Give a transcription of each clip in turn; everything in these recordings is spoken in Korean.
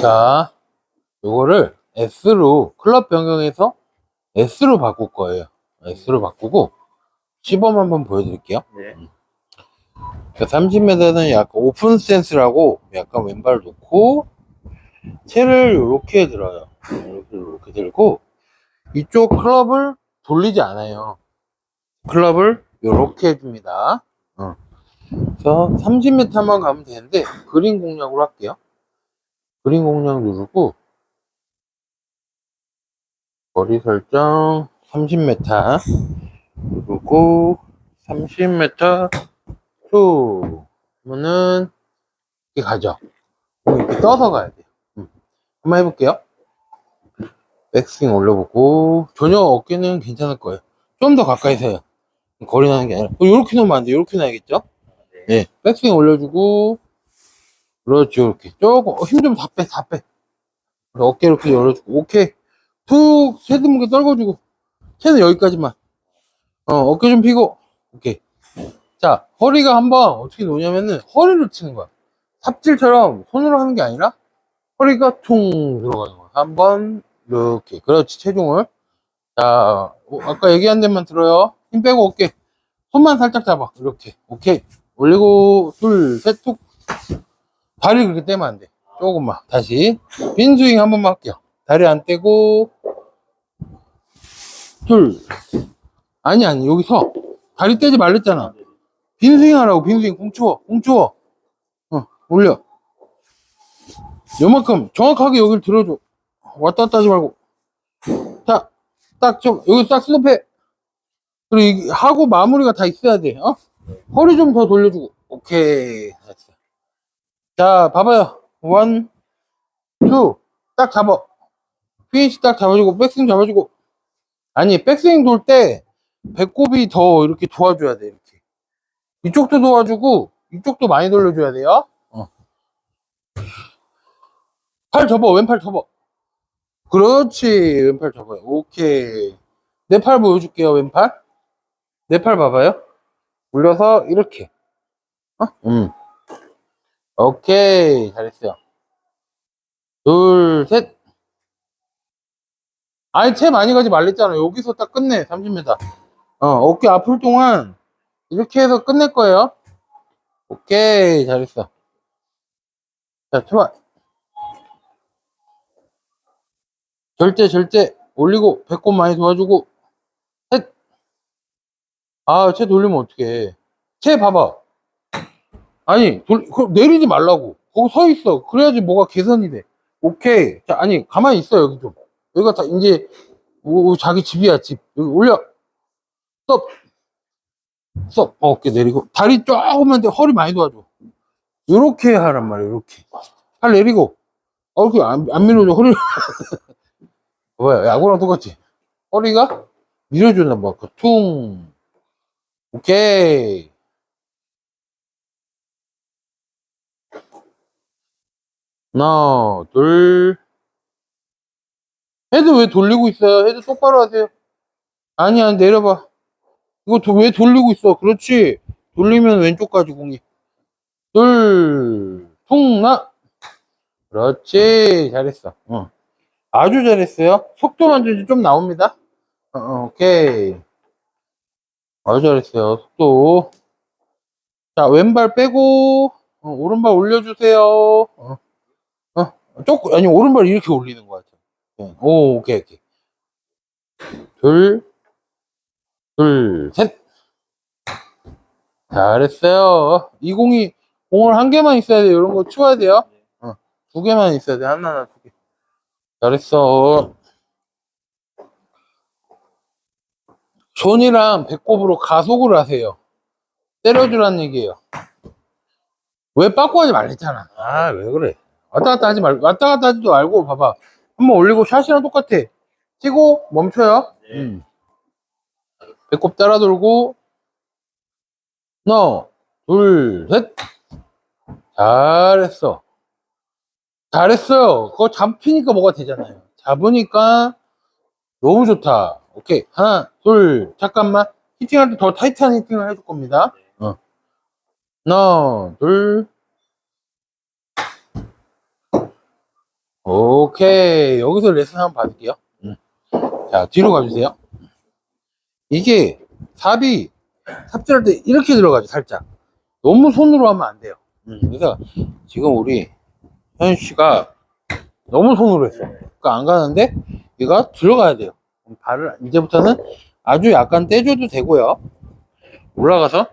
자, 요거를 S로 클럽 변경해서 S로 바꿀 거예요. S로 바꾸고 시범 한번 보여드릴게요. 네. 30m는 약간 오픈 스탠스라고 약간 왼발 놓고 채를 이렇게 들어요. 이렇게 이렇게 들고 이쪽 클럽을 돌리지 않아요. 클럽을 이렇게 해줍니다. 어. 그래서 30m만 가면 되는데 그린 공략으로 할게요. 그린 공략 누르고 거리 설정 30m 누르고 30m 쭉 그러면은 이렇게 가죠. 이렇게 떠서 가야 돼요. 음. 한번 해볼게요. 백스윙 올려보고 전혀 어깨는 괜찮을 거예요. 좀 더 가까이서 해요. 거리 나는 게 아니라 이렇게 놓으면 안 돼. 이렇게 놔야겠죠? 네. 백스윙 올려주고 그렇죠. 이렇게 조금 힘 좀 다 빼, 다 빼. 어깨 이렇게 열어주고 오케이. 툭 헤드 무게 떨궈주고 채는 여기까지만. 어 어깨 좀 피고 오케이. 자, 허리가 한번 어떻게 놓냐면은 허리를 치는 거야. 삽질처럼 손으로 하는 게 아니라 허리가 퉁 들어가는 거야. 한번 이렇게. 그렇지, 체중을. 자, 어, 아까 얘기한 데만 들어요. 힘 빼고 어깨. 손만 살짝 잡아. 이렇게. 오케이. 올리고 둘, 셋, 툭. 다리 그렇게 떼면 안 돼. 조금만. 다시. 빈 스윙 한 번만 할게요. 다리 안 떼고 둘. 아니 아니 여기서 다리 떼지 말랬잖아. 빈 스윙 하라고 빈 스윙 공 추워 공 추워 어 올려 요만큼 정확하게 여기를 들어줘 왔다 갔다 하지 말고 자 딱 좀 여기 딱 스톱해 그리고 이- 하고 마무리가 다 있어야 돼 어? 허리 좀 더 돌려주고 오케이. 자 봐봐요 원, 투, 딱 잡아 피니시 딱 잡아주고 백스윙 잡아주고 아니 백스윙 돌 때 배꼽이 더 이렇게 도와줘야 돼 이렇게 이쪽도 도와주고 이쪽도 많이 돌려줘야 돼요. 어. 팔 접어 왼팔 접어. 그렇지 왼팔 접어요. 오케이 내 팔 보여줄게요 왼팔. 내 팔 봐봐요. 올려서 이렇게. 어? 음. 오케이 잘했어요. 둘 셋. 아니 채 많이 가지 말랬잖아. 여기서 딱 끝내 30m. 어 어깨 아플 동안 이렇게 해서 끝낼 거예요. 오케이, 잘했어. 자, 출발. 절대, 절대 올리고, 배꼽 많이 도와주고, 셋. 아, 채 돌리면 어떡해. 채 봐봐. 아니, 돌, 그 내리지 말라고. 거기 서 있어. 그래야지 뭐가 개선이 돼. 오케이. 자, 아니, 가만히 있어, 여기 좀. 여기가 다, 이제, 오, 자기 집이야, 집. 여기 올려. 스톱. 쏙 어깨 내리고 다리 조금만 더 허리 많이 도와줘 요렇게 하란 말이야 요렇게 팔 내리고 어 이렇게 안, 안 밀어줘 허리 뭐야 야구랑 똑같지 허리가 밀어주나 봐tung 오케이 하나 둘 헤드 왜 돌리고 있어요 헤드 똑바로 하세요 아니야 내려봐 이거 도- 왜 돌리고 있어? 그렇지. 돌리면 왼쪽까지 공이. 둘, 통나. 그렇지. 잘했어. 어. 아주 잘했어요. 속도만 좀, 좀 나옵니다. 어, 어, 오케이. 아주 잘했어요. 속도. 자, 왼발 빼고, 어, 오른발 올려주세요. 어, 어, 조금, 아니, 오른발 이렇게 올리는 것 같아요. 네. 오, 오케이, 오케이. 둘, 둘, 셋. 잘했어요. 이 공이, 공을 한 개만 있어야 돼요. 이런 거 치워야 돼요. 어, 두 개만 있어야 돼. 하나, 하나, 두 개. 잘했어. 손이랑 배꼽으로 가속을 하세요. 때려주라는 얘기예요. 왜 빠꾸 하지 말랬잖아. 아, 왜 그래. 왔다 갔다 하지 말, 왔다 갔다 하지도 말고, 봐봐. 한번 올리고 샷이랑 똑같아. 치고, 멈춰요. 네. 음. 배꼽 따라 돌고 하나 둘셋 잘했어 잘했어요 그거 잡히니까 뭐가 되잖아요 잡으니까 너무 좋다 오케이 하나 둘 잠깐만 히팅할 때 더 타이트한 히팅을 해줄 겁니다 어. 하나 둘 오케이. 여기서 레슨 한번 받을게요. 음. 자, 뒤로 가주세요. 이게 삽이 삽질할 때 이렇게 들어가죠, 살짝. 너무 손으로 하면 안 돼요. 음, 그래서 지금 우리 현 씨가 너무 손으로 했어. 그러니까 안 가는데 얘가 들어가야 돼요. 발을 이제부터는 아주 약간 떼줘도 되고요. 올라가서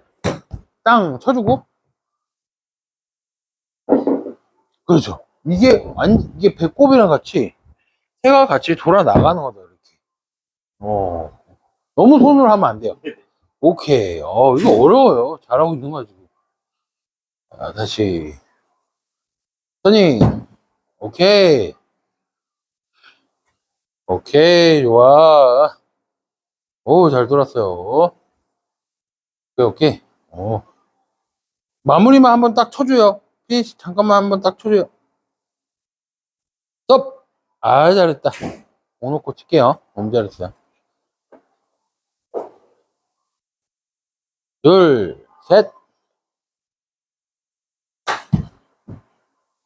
땅 쳐주고 그렇죠. 이게 완 이게 배꼽이랑 같이 새가 같이 돌아 나가는 거다 이렇게. 어 너무 손으로 하면 안 돼요. 오케이. 어 이거 어려워요. 잘하고 있는 거야 지금. 자, 다시 선이 오케이. 오케이 좋아. 오 잘 돌았어요. 오케이 오케이. 어 마무리만 한번 딱 쳐줘요. 피니시 잠깐만 한번 딱 쳐줘요. 아, 잘했다. 공 놓고 칠게요. 너무 잘했어요. 둘, 셋.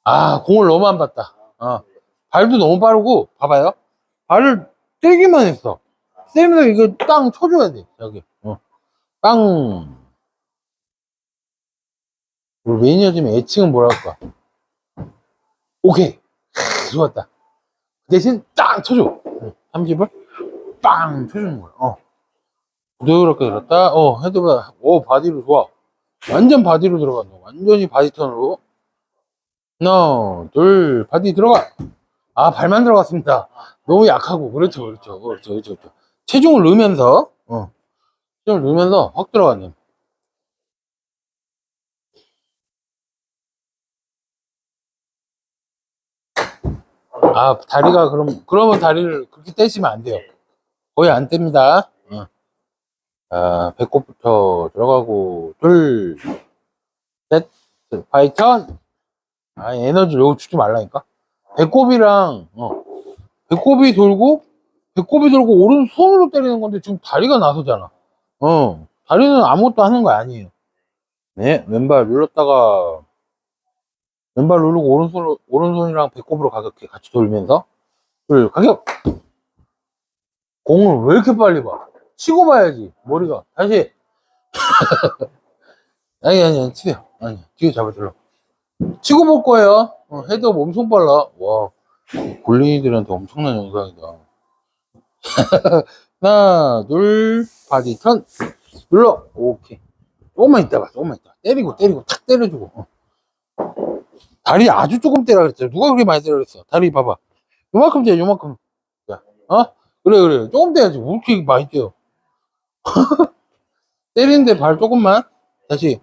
아, 공을 너무 안 봤다. 어. 발도 너무 빠르고, 봐봐요. 발을 떼기만 했어. 떼면서 이거 땅 쳐줘야 돼. 여기. 어. 빵. 우리 매니저님 애칭은 뭐랄까? 오케이. 크, 좋았다. 그 대신 딱 쳐줘. 30을 빵 쳐주는 거야. 어. 부드럽게 들었다. 어, 헤드보다, 오, 바디로 좋아. 완전 바디로 들어간다. 완전히 바디 턴으로. 하나, 둘, 바디 들어가. 아, 발만 들어갔습니다. 너무 약하고. 그렇죠, 그렇죠, 그렇죠, 그렇죠. 그렇죠. 체중을 넣으면서, 어. 체중을 넣으면서 확 들어갔네. 아, 다리가 그럼, 그러면 다리를 그렇게 떼시면 안 돼요. 거의 안 뗍니다. 어. 자, 배꼽부터 들어가고, 둘, 셋, 파이턴! 아, 에너지 여기 주지 말라니까? 배꼽이랑, 어, 배꼽이 돌고, 배꼽이 돌고, 오른손으로 때리는 건데, 지금 다리가 나서잖아. 어, 다리는 아무것도 하는 거 아니에요. 네, 왼발 눌렀다가, 왼발 누르고 오른손 오른손이랑 배꼽으로 가볍게 같이 돌면서. 둘 가격! 공을 왜 이렇게 빨리 봐? 치고 봐야지 머리가. 다시! 아니 아니 아니 치세요. 아니 뒤에 잡아줄러 치고 볼 거예요. 어, 헤드가 엄청 빨라. 와 골린이들한테 엄청난 영상이다. 하나 둘 바디 턴. 눌러. 오케이. 조금만 있다 봐 조금만 있다 때리고 때리고 탁 때려주고. 어. 다리 아주 조금 때라 그랬죠. 누가 그렇게 많이 때라 그랬어? 다리 봐봐. 요만큼 떼, 요만큼. 야, 어? 그래, 그래. 조금 떼야지. 왜 이렇게 많이 떼요? 때리는데 발 조금만. 다시.